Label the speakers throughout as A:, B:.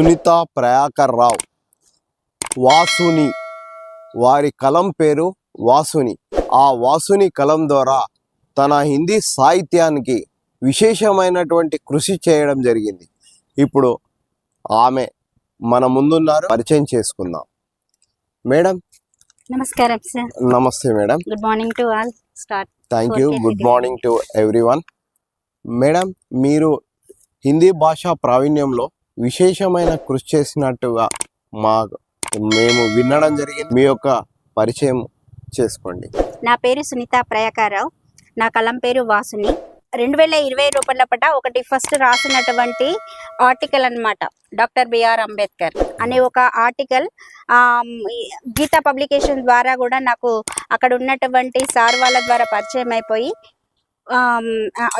A: సునీత ప్రయాకర్ రావు. వాసుని. వారి కలం పేరు వాసుని. ఆ వాసుని కలం ద్వారా తన హిందీ సాహిత్యానికి విశేషమైనటువంటి కృషి చేయడం జరిగింది. ఇప్పుడు ఆమె మన ముందున్నారు. పరిచయం చేసుకుందాం. మేడం.
B: నమస్కారం సార్.
A: నమస్తే madam.
B: Good morning to all start
A: thank you good. Morning to everyone madam మీరు హిందీ భాషా ప్రావీణ్యంలో విశేషమైన కృషి చేసినట్టుగా మా మేము వినడం జరిగింది. మీ యొక్క పరిచయం చేసుకోండి.
B: నా పేరు సునీత ప్రయాకారావు. నా కలం పేరు వాసుని. రెండు వేల ఇరవై రూపాయల పట ఒకటి ఫస్ట్ రాసినటువంటి ఆర్టికల్ అన్నమాట డాక్టర్ బిఆర్ అంబేద్కర్. అనే ఒక ఆర్టికల్ గీతా పబ్లికేషన్ ద్వారా కూడా నాకు అక్కడ ఉన్నటువంటి సార్ వాళ్ళ ద్వారా పరిచయం అయిపోయి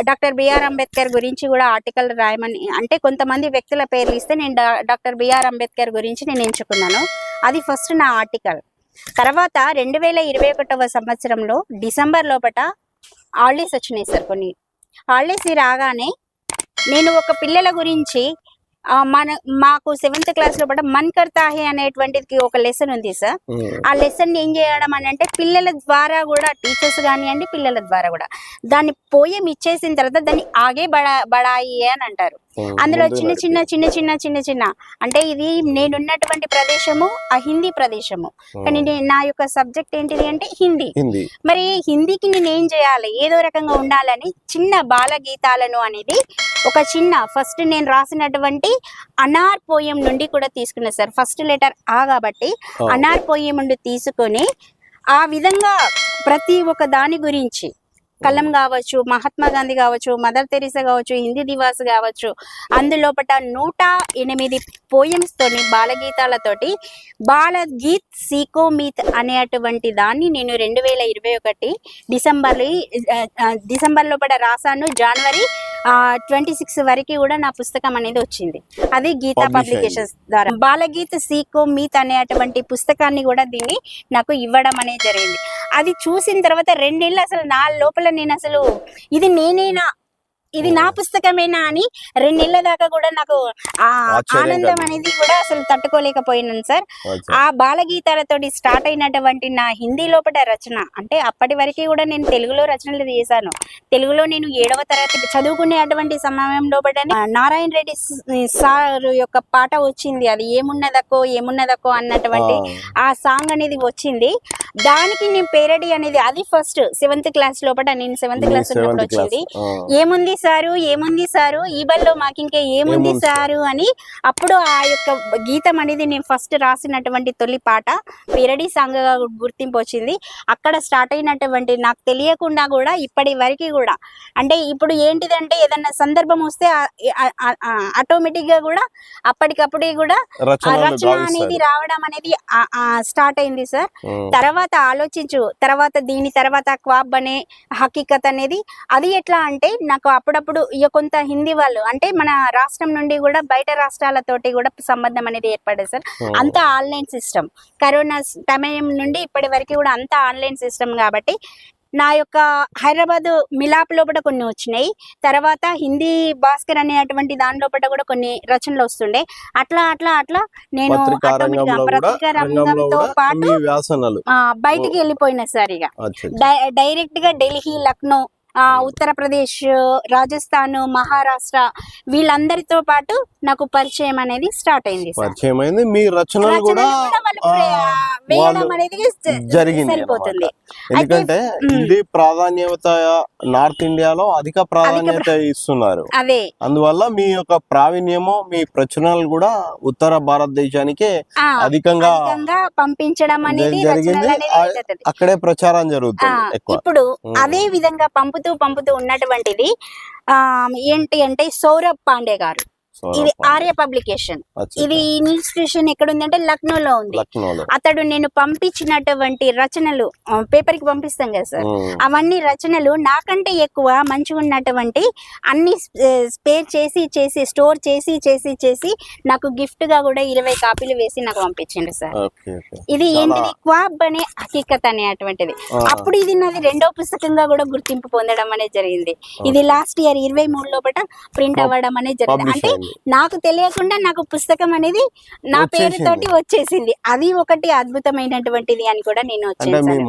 B: డాక్టర్ బిఆర్ అంబేద్కర్ గురించి కూడా ఆర్టికల్ రాయమని అంటే కొంతమంది వ్యక్తుల పేర్లు ఇస్తే నేను డాక్టర్ బిఆర్ అంబేద్కర్ గురించి నేను ఎంచుకున్నాను. అది ఫస్ట్ నా ఆర్టికల్. తర్వాత రెండు వేల ఇరవై ఒకటవ సంవత్సరంలో డిసెంబర్ లోపట హాలిడేస్ వచ్చినాయి సార్ కొన్ని. హాలిడేస్ రాగానే నేను ఒక పిల్లల గురించి మన మాకు సెవెంత్ క్లాస్ లోపల మన్ కర్తా హే అనేటువంటిది ఒక లెసన్ ఉంది సార్ ఆ లెసన్ ఏం చేయడం అని అంటే పిల్లల ద్వారా కూడా టీచర్స్ కానివ్వండి పిల్లల ద్వారా కూడా. దాన్ని పోయం ఇచ్చేసిన తర్వాత దాన్ని ఆగే బడా బడాయి అని అంటారు. అందులో చిన్న చిన్న చిన్న చిన్న చిన్న చిన్న. అంటే ఇది నేనున్నటువంటి ప్రదేశము ఆ హిందీ ప్రదేశము. కానీ నే- యొక్క సబ్జెక్ట్ ఏంటిది అంటే హిందీ. మరి హిందీకి నేను ఏం చేయాలి? ఏదో రకంగా ఉండాలని చిన్న బాల గీతాలను అనేది ఒక చిన్న ఫస్ట్ నేను రాసినటువంటి అనార్ పోయం నుండి కూడా తీసుకున్నా సార్. ఫస్ట్ లెటర్ ఆ కాబట్టి. అనార్ పోయం నుండి తీసుకొని ఆ విధంగా ప్రతి ఒక్క దాని గురించి కలం కావచ్చు మహాత్మా గాంధీ కావచ్చు మదర్ తెరీసా కావచ్చు హిందీ దివాస్ కావచ్చు అందులోపట నూట ఎనిమిది పోయమ్స్ తోని బాలగీతాలతోటి బాలగీత్ సీకో మీత్ అనేటువంటి దాన్ని నేను రెండు వేల ఇరవై ఒకటి డిసెంబర్ డిసెంబర్ లోపల రాశాను జనవరి ట్వంటీ సిక్స్ వరకు కూడా నా పుస్తకం అనేది వచ్చింది. అది గీతా పబ్లికేషన్స్ ద్వారా. బాలగీత్ సీకో మీత్ అనేటువంటి పుస్తకాన్ని కూడా దీన్ని నాకు ఇవ్వడం అనేది జరిగింది. అది చూసిన తర్వాత రెండేళ్ళు అసలు నా లోపల నేను అసలు ఇది నేనేనా ఇది నా పుస్తకమేనా అని రెండేళ్ళ దాకా కూడా నాకు ఆ ఆనందం. అనేది కూడా అసలు తట్టుకోలేకపోయినాను సార్. ఆ బాలగీతాలతోటి స్టార్ట్ అయినటువంటి నా హిందీ లోపల రచన అంటే అప్పటి వరకు కూడా నేను తెలుగులో రచనలు చేశాను. తెలుగులో నేను ఏడవ తరగతి చదువుకునే అటువంటి సమయం లోపల నారాయణ రెడ్డి సార్ యొక్క పాట వచ్చింది. అది ఏమున్నదక్కో ఏమున్నదక్కో అన్నటువంటి
A: ఆ,
B: సాంగ్ అనేది వచ్చింది. దానికి నేను పేరడి అనేది అది ఫస్ట్ సెవెంత్ క్లాస్ లోపల నేను సెవెంత్ క్లాస్ ఉన్నప్పుడు వచ్చింది. ఏముంది సారు? ఏముంది సారు? ఈ బల్లో మాకింకే ఏముంది
A: ఏముంది
B: సారు? అని అప్పుడు ఆ యొక్క గీతం అనేది నేను ఫస్ట్ రాసినటువంటి తొలి పాట పిరడి సాంగ్గా గుర్తింపు వచ్చింది. అక్కడ స్టార్ట్ అయినటువంటి నాకు తెలియకుండా కూడా ఇప్పటి వరకు కూడా అంటే ఇప్పుడు ఏంటిదంటే ఏదన్నా సందర్భం వస్తే ఆటోమేటిక్గా కూడా అప్పటికప్పుడే కూడా రచన అనేది. రావడం అనేది స్టార్ట్ అయింది సార్. తర్వాత ఆలోచించు. తర్వాత దీని తర్వాత క్వాబ్ అనే హకీకత్ అనేది అది ఎట్లా అంటే నాకు అప్పుడప్పుడు ఇక కొంత హిందీ వాళ్ళు అంటే మన రాష్ట్రం నుండి కూడా బయట రాష్ట్రాలతోటి కూడా సంబంధం అనేది ఏర్పడేది సార్. అంతా ఆన్లైన్ సిస్టమ్. కరోనా సమయం నుండి ఇప్పటి వరకు కూడా అంతా ఆన్లైన్ సిస్టమ్ కాబట్టి నా యొక్క హైదరాబాద్ మిలాప్ లోపల కొన్ని వచ్చినాయి. తర్వాత హిందీ భాస్కర్ అనేటువంటి దాని లోపల కూడా కొన్ని రచనలు వస్తుండే. అట్లా అట్లా అట్లా నేను
A: పత్రికా
B: రంగంతో పాటు బయటికి వెళ్ళిపోయిన సార్ ఇక. డైరెక్ట్గా ఢిల్లీ లక్నో ఉత్తరప్రదేశ్ రాజస్థాన్ మహారాష్ట్ర వీళ్ళందరితో పాటు నాకు పరిచయం అనేది స్టార్ట్ అయింది
A: పరిచయం అయింది. మీ రచనలు కూడా
B: వేయడం అనేది
A: జరిగింది
B: సరిపోతుంది.
A: ఎందుకంటే ప్రాధాన్యత నార్త్ ఇండియాలో అధిక ప్రాధాన్యత ఇస్తున్నారు.
B: అదే.
A: అందువల్ల మీ యొక్క ప్రావీణ్యము మీ ప్రచురణలు కూడా ఉత్తర భారతదేశానికే అధికంగా
B: పంపించడం అనేది
A: జరిగింది. అక్కడే ప్రచారం జరుగుతుంది
B: ఇప్పుడు. అదే విధంగా పంపుతూ పంపుతూ ఉన్నటువంటిది ఆ ఏంటి అంటే సౌరభ్ పాండే గారు. ఇది ఆర్య పబ్లికేషన్. ఇది ఇన్స్టిట్యూషన్ ఎక్కడ ఉంది అంటే లక్నోలో ఉంది. అతడు నేను పంపించినటువంటి రచనలు పేపర్కి పంపిస్తాం కదా సార్. అవన్నీ రచనలు నాకంటే ఎక్కువ మంచిగా ఉన్నటువంటి అన్ని స్పేర్ చేసి చేసి స్టోర్ చేసి చేసి చేసి నాకు గిఫ్ట్గా కూడా ఇరవై కాపీలు వేసి నాకు పంపించిండు సార్. ఇది ఏంటిది? క్వాబ్ అనే హకీకత్ అనేటువంటిది. అప్పుడు ఇది నాది రెండో పుస్తకంగా కూడా గుర్తింపు పొందడం అనేది జరిగింది. ఇది లాస్ట్ ఇయర్ ఇరవై మూడు లోపల ప్రింట్ అవ్వడం అనేది జరిగింది. అంటే నాకు తెలియకుండా నాకు పుస్తకం అనేది నా. పేరుతోటి వచ్చేసింది. అది ఒకటి అద్భుతమైనటువంటిది అని కూడా నేను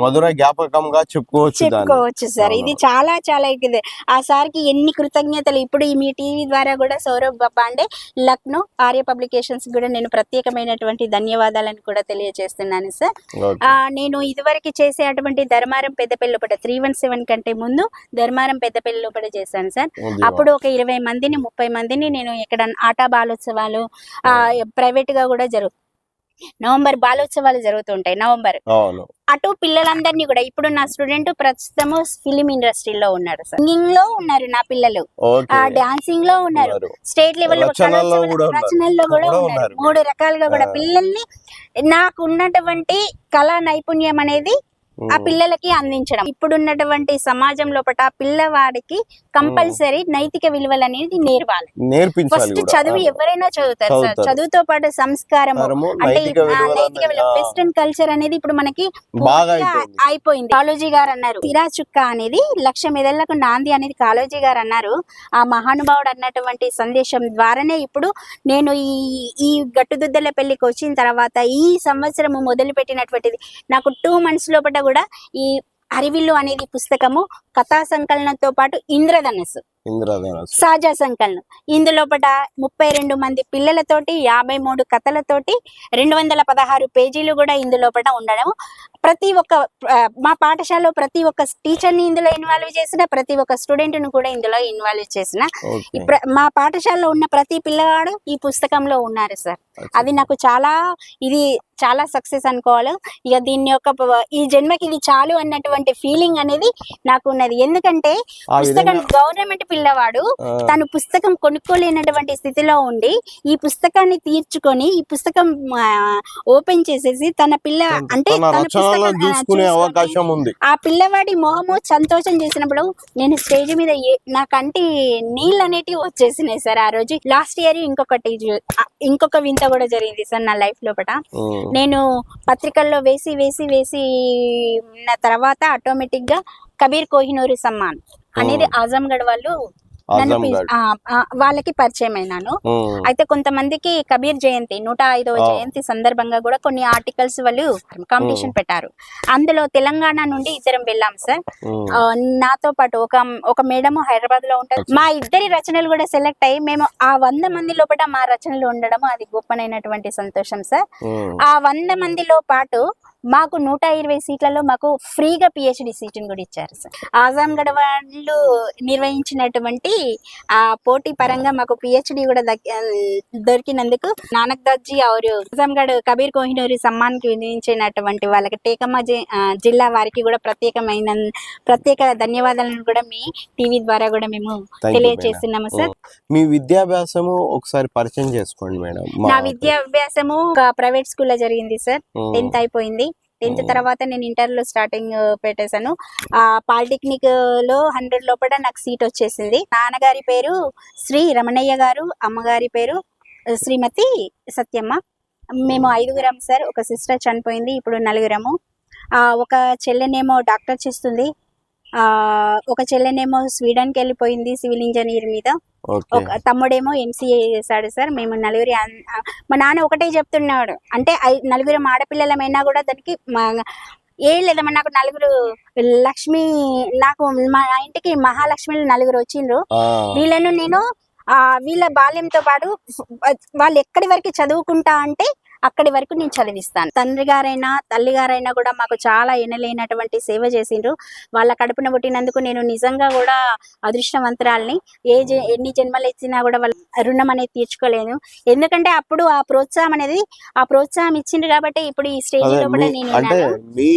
A: మధుర జ్ఞాపకంగా చెప్పుకోవచ్చు
B: చెప్పుకోవచ్చు సార్. ఇది చాలా చాలా ఇది ఆ సార్కి ఎన్ని కృతజ్ఞతలు. ఇప్పుడు ఈ మీ టీవీ ద్వారా కూడా సౌరభ్ పాండే లక్నో ఆర్య పబ్లికేషన్స్ కూడా నేను ప్రత్యేకమైనటువంటి ధన్యవాదాలను కూడా తెలియజేస్తున్నాను సార్. నేను ఇదివరకు చేసే అటువంటి ధర్మారం పెద్దపల్లి లోపల త్రీ వన్ సెవెన్ కంటే ముందు ధర్మారం పెద్దపల్లి లోపల చేశాను సార్. అప్పుడు ఒక ఇరవై మందిని ముప్పై మందిని నేను ఇక్కడ ఆటా బాలోత్సవాలు ఆ ప్రైవేట్గా కూడా జరుగు నవంబర్ బాలోత్సవాలు జరుగుతుంటాయి నవంబర్. అటు పిల్లలందరినీ కూడా ఇప్పుడు నా స్టూడెంట్ ప్రస్తుతము ఫిలిం ఇండస్ట్రీలో ఉన్నారు. సింగింగ్లో ఉన్నారు నా పిల్లలు. డాన్సింగ్లో ఉన్నారు. స్టేట్ లెవెల్
A: రచనల్లో కూడా ఉన్నారు.
B: రచనల్లో కూడా
A: కూడా
B: ఉన్నారు.
A: ఉన్నారు.
B: మూడు రకాలుగా కూడా. పిల్లల్ని నాకు ఉన్నటువంటి కళా నైపుణ్యం అనేది ఆ. పిల్లలకి అందించడం ఇప్పుడున్నటువంటి సమాజం లోపల పిల్లవాడికి కంపల్సరీ నైతిక విలువలు అనేది నేర్వాలి
A: నేర్పించాలి
B: ఫస్ట్. చదువు. ఎవరైనా చదువుతారు సార్. చదువుతో పాటు సంస్కారము
A: కారము,
B: అంటే
A: నైతిక
B: విలువ వెస్టర్న్ కల్చర్ అనేది ఇప్పుడు మనకి
A: అయిపోయింది.
B: కాళోజీ గారు అన్నారు సిరా చుక్క అనేది లక్ష మెదళ్ళకు నాంది అనేది కాళోజీ గారు అన్నారు ఆ మహానుభావుడు అన్నటువంటి సందేశం ద్వారానే ఇప్పుడు నేను ఈ ఈ గట్టుదుద్దల పెళ్ళికి వచ్చిన తర్వాత ఈ సంవత్సరము మొదలు పెట్టినటువంటిది నాకు టూ మంత్స్ లోపల కూడా ఈ అరివిల్లు అనేది పుస్తకము కథా సంకలనంతో పాటు ఇంద్రధనస్సు. సాజా సంకలనం. ఇందులోపట ముప్పై రెండు మంది పిల్లలతోటి యాభై మూడు కథలతోటి రెండు వందల పదహారు పేజీలు కూడా ఇందులోపట ఉండడం ప్రతి ఒక్క మా పాఠశాలలో ప్రతి ఒక్క టీచర్ని ఇందులో ఇన్వాల్వ్ చేసిన ప్రతి ఒక్క స్టూడెంట్ను కూడా ఇందులో ఇన్వాల్వ్ చేసిన. మా పాఠశాలలో ఉన్న ప్రతి పిల్లవాడు ఈ పుస్తకంలో ఉన్నారు సార్. అది నాకు చాలా ఇది చాలా సక్సెస్ అనుకోవాలి. ఇక దీన్ని యొక్క ఈ జన్మకి ఇది చాలు అన్నటువంటి ఫీలింగ్ అనేది నాకు ఉన్నది. ఎందుకంటే పుస్తకం గవర్నమెంట్ పిల్లవాడు తను పుస్తకం కొనుక్కోలేనటువంటి స్థితిలో ఉండి ఈ పుస్తకాన్ని తీర్చుకొని ఈ పుస్తకం ఓపెన్ చేసేసి తన పిల్ల అంటే
A: చూసుకునే అవకాశం ఉంది.
B: ఆ పిల్లవాడి మొహము సంతోషం చేసినప్పుడు నేను స్టేజ్ మీద ఏ- నా కంటి నీళ్ళు అనేటివి వచ్చేసినాయి సార్. ఆ రోజు లాస్ట్ ఇయర్ ఇంకొకటి ఇంకొక వింత కూడా జరిగింది సార్ నా లైఫ్ లోపల
A: ఉమ్.
B: నేను పత్రికల్లో వేసి వేసి వేసి ఉన్న తర్వాత ఆటోమేటిక్గా కబీర్ కోహినూరి సమ్మాన్. అనేది ఆజంగఢ్ వాళ్ళు నన్ను వాళ్ళకి పరిచయం అయినాను. అయితే కొంతమందికి కబీర్ జయంతి నూట ఐదవ. జయంతి సందర్భంగా కూడా కొన్ని ఆర్టికల్స్ వాళ్ళు కాంపిటీషన్ పెట్టారు. అందులో తెలంగాణ నుండి ఇద్దరం వెళ్ళాం సార్. నాతో పాటు ఒక ఒక మేడం హైదరాబాద్లో ఉంటారు మా ఇద్దరి రచనలు కూడా సెలెక్ట్ అయ్యి మేము ఆ వంద మంది లోపల మా రచనలు ఉండడం అది గొప్పనైనటువంటి సంతోషం సార్. ఆ వంద మందిలో పాటు మాకు నూట ఇరవై సీట్లలో మాకు ఫ్రీగా పిహెచ్డి సీటును కూడా ఇచ్చారు సార్. ఆజంగఢ్ వాళ్ళు నిర్వహించినటువంటి ఆ పోటీ పరంగా మాకు పిహెచ్డి కూడా దొరికినందుకు నానక్ దజ్జీ అవరు ఆజంగఢ్ కబీర్ కోహినూరి సమ్మాన్కి విధించినటువంటి వాళ్ళకి టేకమ్మ జిల్లా వారికి కూడా ప్రత్యేకమైన ప్రత్యేక ధన్యవాదాలను కూడా మీ టీవీ ద్వారా కూడా మేము తెలియజేస్తున్నాము సార్.
A: మీ విద్యాభ్యాసము ఒకసారి పరిచయం చేసుకోండి మేడం
B: నా విద్యాభ్యాసము ప్రైవేట్ స్కూల్లో జరిగింది సార్. టెన్త్ అయిపోయింది. టెన్త్. తర్వాత నేను ఇంటర్లో స్టార్టింగ్ పెట్టేశాను. ఆ పాలిటెక్నిక్లో హండ్రెడ్ లోపల నాకు సీట్ వచ్చేసింది. నాన్నగారి పేరు శ్రీ రమణయ్య గారు అమ్మగారి పేరు శ్రీమతి సత్యమ్మ. మేము ఐదుగురం సార్ ఒక సిస్టర్ చనిపోయింది ఇప్పుడు నలుగురము. ఆ, ఒక చెల్లెనేమో డాక్టర్ చేస్తుంది. ఆ ఒక చెల్లెనేమో స్వీడన్కి వెళ్ళిపోయింది సివిల్ ఇంజనీర్ మీద. తమ్ముడేమో ఎంసీఏ చేశాడు సార్. మేము నలుగురి మా నాన్న ఒకటే చెప్తున్నాడు. అంటే నలుగురు ఆడపిల్లలమైనా కూడా దానికి ఏం లేదమ్మా నాకు నలుగురు లక్ష్మి నాకు మా ఇంటికి మహాలక్ష్మిలు నలుగురు వచ్చిండ్రు. వీళ్ళను నేను ఆ వీళ్ళ బాల్యంతో పాటు వాళ్ళు ఎక్కడి వరకు చదువుకుంటా అంటే అక్కడి వరకు నేను చదివిస్తాను. తండ్రి గారైనా తల్లి గారైనా కూడా మాకు చాలా ఎనలేనటువంటి సేవ చేసిండ్రు. వాళ్ళ కడుపున పుట్టినందుకు నేను నిజంగా కూడా అదృష్టవంతురాల్ని. ఏ ఎన్ని జన్మలు ఇచ్చినా కూడా వాళ్ళ రుణం అనేది తీర్చుకోలేను. ఎందుకంటే అప్పుడు ఆ ప్రోత్సాహం అనేది ఆ ప్రోత్సాహం ఇచ్చిండ్రు కాబట్టి ఇప్పుడు ఈ స్టేజ్లో కూడా నేను
A: అంటే. మీ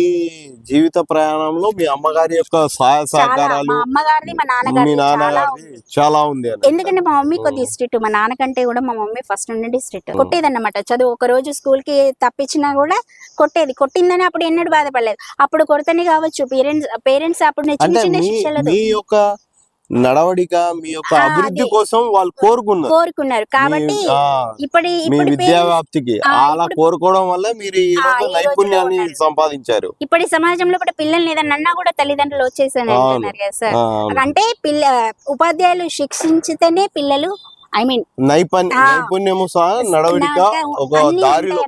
A: జీవిత ప్రయాణంలో మీ అమ్మగారి యొక్క సహాయ
B: చాలా
A: సహకారాలు
B: మా అమ్మగారిది మా
A: మీ
B: నాన్నగారిది చాలా
A: ఉంది
B: ఎందుకంటే మా మమ్మీ కొద్దిగా స్ట్రిక్ట్ మా నాన్నకంటే కూడా మా మమ్మీ ఫస్ట్ నుండి స్ట్రిక్ట్. కొట్టేదన్నమాట. చదువు ఒక రోజు స్కూల్కి తప్పించినా కూడా కొట్టేది కొట్టిందని అప్పుడు ఎన్నడూ బాధపడలేదు అప్పుడు కొడతనే కావచ్చు పేరెంట్స్ పేరెంట్స్ అప్పుడు నేను చిన్న చిన్న శిక్షలు
A: నడవడిక మీ యొక్క అభివృద్ధి. కోసం వాళ్ళు కోరుకున్నారు
B: కోరుకున్నారు కాబట్టి
A: మీ- ఆ,
B: ఇప్పటి
A: మీ
B: ఇప్పటి
A: విద్యా
B: parents-
A: వ్యాప్తికి
B: ఆ,
A: అలా
B: ఇప్పుడు-
A: కోరుకోవడం వల్ల మీరు ఈ రోజు నైపుణ్యాన్ని. సంపాదించారు
B: ఇప్పటి సమాజంలో కూడా పిల్లల్ని ఏదన్నా అన్నా కూడా తల్లిదండ్రులు వచ్చేసాను
A: అవును.
B: అంటున్నారు కదా సార్. అంటే పిల్ల ఉపాధ్యాయులు శిక్షించితేనే పిల్లలు ఐ మీన్
A: నైపుణ్య. నైపుణ్యము సహా నడవడిక ఒక దారిలో.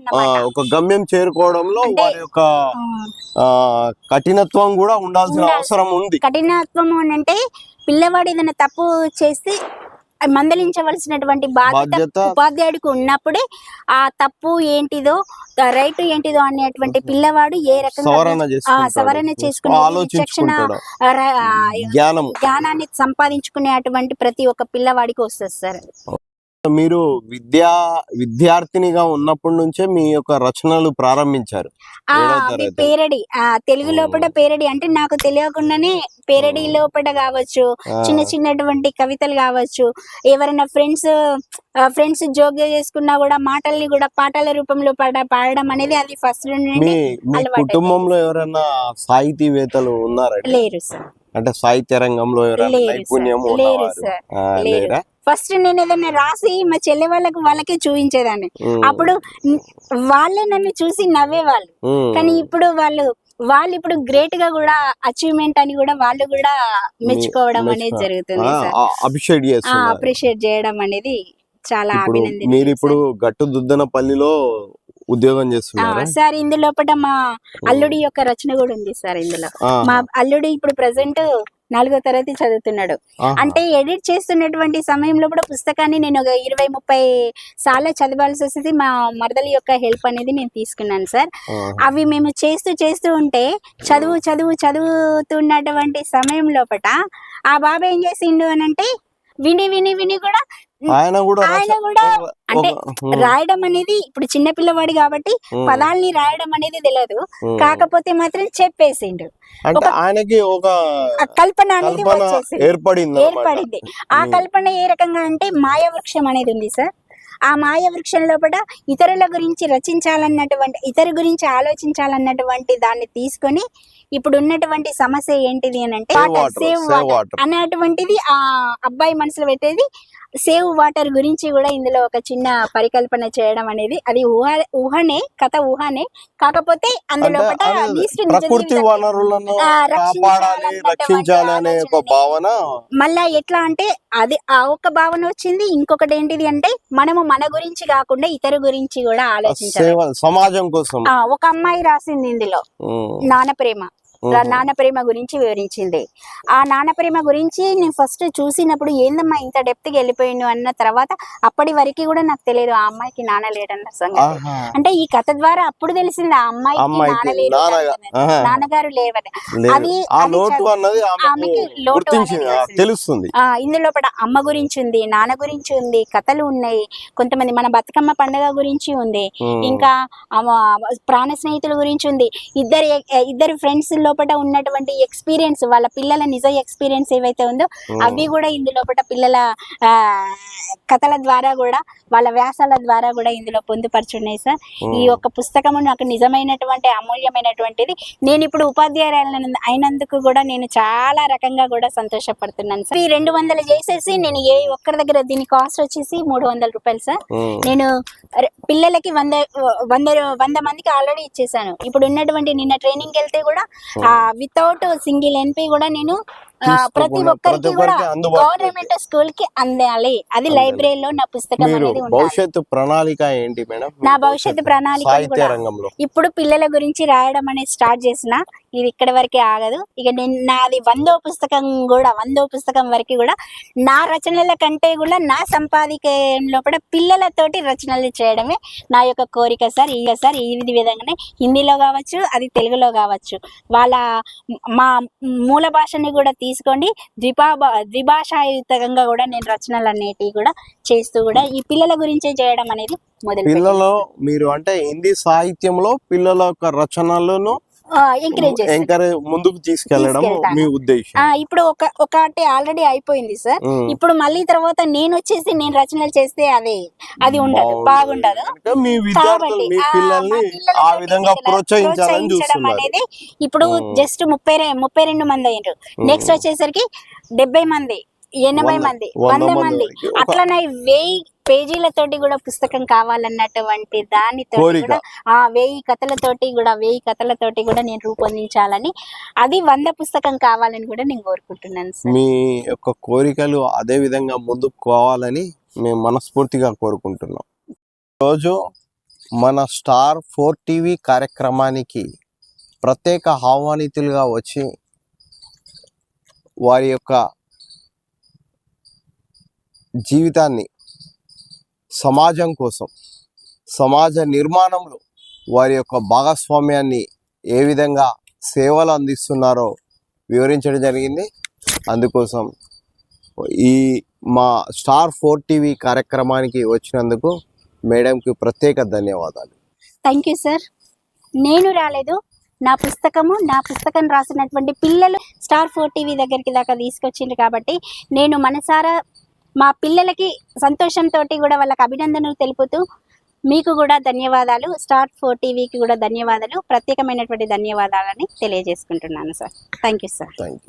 A: ఒక గమ్యం చేరుకోవడంలో వారి యొక్క ఆ, కఠినత్వం కూడా ఉండాల్సిన
B: ఉండాల్సి-
A: అవసరం ఉంది
B: కఠినత్వం అని అంటే పిల్లవాడు ఏదైనా తప్పు చేసి మందలించవలసినటువంటి బాధ్యత ఉపాధ్యాయుడికి ఉన్నప్పుడే ఆ తప్పు ఏంటిదో రైట్ ఏంటిదో అనేటువంటి పిల్లవాడు ఏ రకంగా
A: సవరణ
B: చేసుకునే జ్ఞానాన్ని సంపాదించుకునే అటువంటి ప్రతి ఒక్క పిల్లవాడికి వస్తుంది సార్
A: మీరు విద్యా విద్యార్థినిగా ఉన్నప్పటి నుంచే మీ యొక్క రచనలు ప్రారంభించారు.
B: పేరడి ఆ తెలుగు లోపల పేరడి అంటే నాకు తెలియకుండానే పేరడి లోపల కావచ్చు చిన్న చిన్నటువంటి కవితలు కావచ్చు ఎవరైనా ఫ్రెండ్స్ ఫ్రెండ్స్ జోక్గా చేసుకున్నా కూడా మాటల్ని కూడా పాటల రూపంలో పాడ పాడడం అనేది అది ఫస్ట్ నుండి
A: కుటుంబంలో ఎవరైనా సాహితీవేత్తలు ఉన్నారా?
B: లేరు సార్.
A: అంటే సాహిత్య రంగంలో ఎవరైనా
B: లేరు
A: నైపుణ్యం
B: సార్. లేరు? ఫస్ట్ నేను ఏదైనా రాసి మా చెల్లె వాళ్ళకి వాళ్ళకే చూపించేదాన్ని. అప్పుడు వాళ్ళే నన్ను చూసి నవ్వేవాళ్ళు. కానీ ఇప్పుడు వాళ్ళు వాళ్ళు ఇప్పుడు గ్రేట్గా కూడా అచీవ్మెంట్ అని కూడా వాళ్ళు కూడా మెచ్చుకోవడం అనేది జరుగుతుంది
A: అప్రిషియేట్
B: అప్రిషియేట్ చేయడం అనేది చాలా
A: మీరు
B: సార్.
A: ఇప్పుడు గట్టు దుద్దనపల్లిలో ఉద్యోగం చేస్తున్నారా?
B: సార్ ఇందులోపట మా అల్లుడి యొక్క రచన కూడా ఉంది సార్ ఇందులో. మా అల్లుడు ఇప్పుడు ప్రజెంట్ నాలుగో తరగతి చదువుతున్నాడు. అంటే ఎడిట్ చేస్తున్నటువంటి సమయంలో కూడా పుస్తకాన్ని నేను ఒక ఇరవై ముప్పై సార్లు చదవాల్సి వస్తుంది మా మరదలి యొక్క హెల్ప్ అనేది నేను తీసుకున్నాను సార్. అవి మేము చేస్తూ చేస్తూ ఉంటే చదువు చదువు చదువుతున్నటువంటి సమయం లోపట ఆ బాబా ఏం చేసిండు అని అంటే విని విని విని కూడా
A: ఆయన కూడా
B: ఆయన కూడా అంటే రాయడం అనేది ఇప్పుడు చిన్న పిల్లవాడు కాబట్టి పదాల్ని రాయడం అనేది తెలియదు. కాకపోతే మాత్రం చెప్పేసిండు.
A: ఆయనకి ఒక
B: కల్పన అనేది
A: ఏర్పడింది
B: ఏర్పడింది. ఆ. కల్పన ఏ రకంగా అంటే మాయ వృక్షం అనేది ఉంది సార్. ఆ మాయ వృక్షం లోపల ఇతరుల గురించి రచించాలన్నటువంటి ఇతర గురించి ఆలోచించాలన్నటువంటి దాన్ని తీసుకొని ఇప్పుడు ఉన్నటువంటి సమస్య ఏంటిది అని అంటే సేవ్ వాటర్. అన్నటువంటిది ఆ అబ్బాయి మనసులో పెట్టేది సేవ్ వాటర్ గురించి కూడా ఇందులో ఒక చిన్న పరికల్పన చేయడం అనేది అది ఊహ ఊహనే కథ ఊహనే. కాకపోతే అందులో
A: ప్రకృతి వనరులను
B: రక్షించాలి
A: కాపాడాలి
B: అన్నటువంటి
A: రక్షించాలి అనే ఒక భావన.
B: మళ్ళా ఎట్లా అంటే అది ఆ ఒక్క భావన వచ్చింది ఇంకొకటి ఏంటిది అంటే మనము మన గురించి కాకుండా ఇతర గురించి కూడా ఆలోచించాలి.
A: సమాజం కోసం.
B: ఒక అమ్మాయి రాసింది ఇందులో. నాన్న ప్రేమ. నాన్న ప్రేమ గురించి వివరించింది. ఆ నాన్న ప్రేమ గురించి నేను ఫస్ట్ చూసినప్పుడు ఏందమ్మా ఇంత డెప్త్గా వెళ్ళిపోయిండు అన్న తర్వాత అప్పటి వరకు కూడా నాకు తెలియదు ఆ అమ్మాయికి నాన్న లేడన్న సంగతి. అంటే ఈ కథ ద్వారా అప్పుడు తెలిసింది ఆ అమ్మాయికి నాన్న. నాన్నగారు లేవని. అది
A: ఆమెకు
B: లోటు.
A: తెలుస్తుంది.
B: ఆ ఇందులో పడ అమ్మ గురించి ఉంది నాన్న గురించి ఉంది కథలు ఉన్నాయి. కొంతమంది మన బతుకమ్మ పండుగ గురించి ఉంది. ఇంకా ప్రాణ స్నేహితుల గురించి ఉంది. ఇద్దరు ఇద్దరు ఫ్రెండ్స్ లోపల ఉన్నటువంటి ఎక్స్పీరియన్స్ వాళ్ళ పిల్లల నిజ ఎక్స్పీరియన్స్ ఏవైతే ఉందో. అవి కూడా ఇందులో పట పిల్లల కథల ద్వారా కూడా వాళ్ళ వ్యాసాల ద్వారా కూడా ఇందులో పొందుపరుచున్నాయి సార్. ఈ యొక్క పుస్తకము నాకు నిజమైనటువంటి అమూల్యమైనటువంటిది నేను ఇప్పుడు ఉపాధ్యాయురాలు అయినందుకు కూడా నేను చాలా రకంగా కూడా సంతోషపడుతున్నాను సార్ ఈ రెండు వందలు చేసేసి నేను ఏ ఒక్కరి దగ్గర దీని కాస్ట్ వచ్చేసి మూడు వందల రూపాయలు సార్. నేను పిల్లలకి వంద వంద వంద మందికి ఆల్రెడీ ఇచ్చేసాను ఇప్పుడు ఉన్నటువంటి నిన్న ట్రైనింగ్ వెళ్తే కూడా వితౌట్ సింగిల్ ఎన్పి కూడా నేను ప్రతి ఒక్కరికి కూడా గవర్నమెంట్ స్కూల్కి అందాలి. అది. లైబ్రరీలో నా పుస్తకం అనేది
A: భవిష్యత్తు ప్రణాళిక ఏంటి మేడం?
B: నా భవిష్యత్తు ప్రణాళిక ఇప్పుడు పిల్లల గురించి రాయడం అనేది స్టార్ట్ చేసిన ఇది ఇక్కడ వరకే ఆగదు. ఇక నేను నాది వందో పుస్తకం కూడా వందో పుస్తకం వరకు కూడా నా రచనల కంటే కూడా నా సంపాదికంలో కూడా పిల్లలతోటి రచనలు చేయడమే నా యొక్క కోరిక సార్. ఈ సార్ ఈ విధంగానే హిందీలో కావచ్చు అది తెలుగులో కావచ్చు. వాళ్ళ మా మూల భాషని కూడా తీసుకోండి. ద్విభా ద్విభాషాయుతంగా కూడా నేను రచనలు అనేటివి కూడా చేస్తూ కూడా ఈ పిల్లల గురించే చేయడం అనేది మొదలు
A: పిల్లలు మీరు అంటే హిందీ సాహిత్యంలో పిల్లల యొక్క రచనలను
B: ఎంకరేజ్
A: ముందుకు
B: తీసుకెళ్తాను.
A: మీ ఉద్దేశం.
B: ఇప్పుడు ఒక ఒకటి ఆల్రెడీ అయిపోయింది సార్. ఇప్పుడు మళ్ళీ తర్వాత నేను వచ్చేసి నేను రచనలు చేస్తే అది అది ఉండదు. బాగుండదు.
A: మీ విద్యార్థులు మీ పిల్లల్ని ఆ విధంగా ప్రోత్సహించాలని
B: ప్రోత్సహించడం
A: చూస్తున్నారు.
B: అనేది ఇప్పుడు. జస్ట్ ముప్పై ముప్పై రెండు మంది అయ్యారు నెక్స్ట్ వచ్చేసరికి డెబ్బై మంది ఎనభై మంది
A: వంద మంది
B: అట్లనే వెయ్యి పేజీలతోటి కూడా పుస్తకం కావాలన్నటువంటి దానితో. కూడా ఆ వెయ్యి కథలతోటి కూడా వెయ్యి కథలతోటి కూడా నేను రూపొందించాలని అది వంద పుస్తకం కావాలని కూడా నేను కోరుకుంటున్నాను సార్
A: మీ యొక్క కోరికలు అదే విధంగా ముందుకు పోవాలని మేము మనస్ఫూర్తిగా కోరుకుంటున్నాం రోజు మన స్టార్ ఫోర్ టీవీ కార్యక్రమానికి ప్రత్యేక ఆహ్వానితులుగా వచ్చి వారి యొక్క జీవితాన్ని సమాజం కోసం సమాజ నిర్మాణంలో వారి యొక్క భాగస్వామ్యాన్ని ఏ విధంగా సేవలు అందిస్తున్నారో వివరించడం జరిగింది. అందుకోసం ఈ మా స్టార్ ఫోర్ టీవీ కార్యక్రమానికి వచ్చినందుకు మేడంకి ప్రత్యేక ధన్యవాదాలు.
B: Thank you sir. నేను రాలేదు. నా పుస్తకము నా పుస్తకం రాసినటువంటి పిల్లలు స్టార్ ఫోర్ టీవీ దగ్గరికి దాకా తీసుకొచ్చిండ్రు కాబట్టి నేను మనసారా మా పిల్లలకి సంతోషంతో కూడా వాళ్ళకి అభినందనలు తెలుపుతూ మీకు కూడా ధన్యవాదాలు. స్టార్ ఫోర్ టీవీకి కూడా ధన్యవాదాలు. ప్రత్యేకమైనటువంటి ధన్యవాదాలని తెలియజేసుకుంటున్నాను sir thank you sir
A: thank